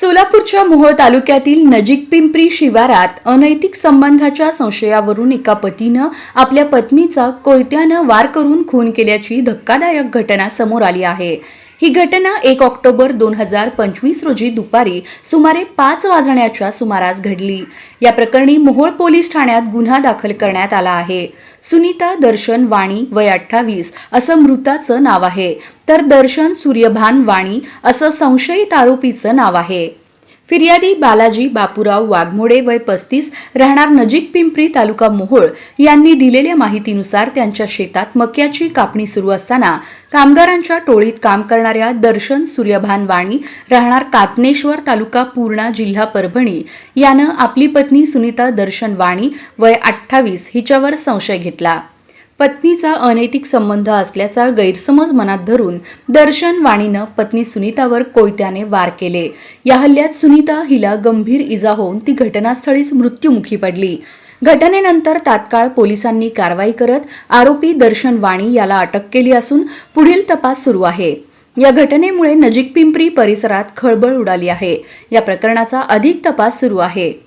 सोलापूरच्या मोहोळ तालुक्यातील नजीक पिंपरी शिवारात अनैतिक संबंधाच्या संशयावरून एका पतीनं आपल्या पत्नीचा कोयत्यानं वार करून खून केल्याची धक्कादायक घटना समोर आली आहे. ही घटना एक ऑक्टोबर दोन हजार पंचवीस रोजी दुपारी सुमारे पाच वाजण्याच्या सुमारास घडली. या प्रकरणी मोहोळ पोलीस ठाण्यात गुन्हा दाखल करण्यात आला आहे. सुनीता दर्शन वाणी वय अठ्ठावीस असं मृताचं नाव आहे. तर दर्शन सूर्यभान वाणी असं संशयित आरोपीचं नाव आहे. फिर्यादी बालाजी बापूराव वाघमोडे वय पस्तीस राहणार नजीक पिंपरी तालुका मोहोळ यांनी दिलेल्या माहितीनुसार त्यांच्या शेतात मक्याची कापणी सुरू असताना कामगारांच्या टोळीत काम करणाऱ्या दर्शन सूर्यभान वाणी राहणार कातनेश्वर तालुका पूर्णा जिल्हा परभणी यानं आपली पत्नी सुनीता दर्शन वाणी वय अठ्ठावीस हिच्यावर संशय घेतला. पत्नीचा अनैतिक संबंध असल्याचा गैरसमज मनात धरून दर्शन वाणीनं पत्नी सुनीतावर कोयत्याने वार केले. या हल्ल्यात सुनीता हिला गंभीर इजा होऊन ती घटनास्थळीच मृत्युमुखी पडली. घटनेनंतर तात्काळ पोलिसांनी कारवाई करत आरोपी दर्शन वाणी याला अटक केली असून पुढील तपास सुरू आहे. या घटनेमुळे नजीक पिंपरी परिसरात खळबळ उडाली आहे. या प्रकरणाचा अधिक तपास सुरू आहे.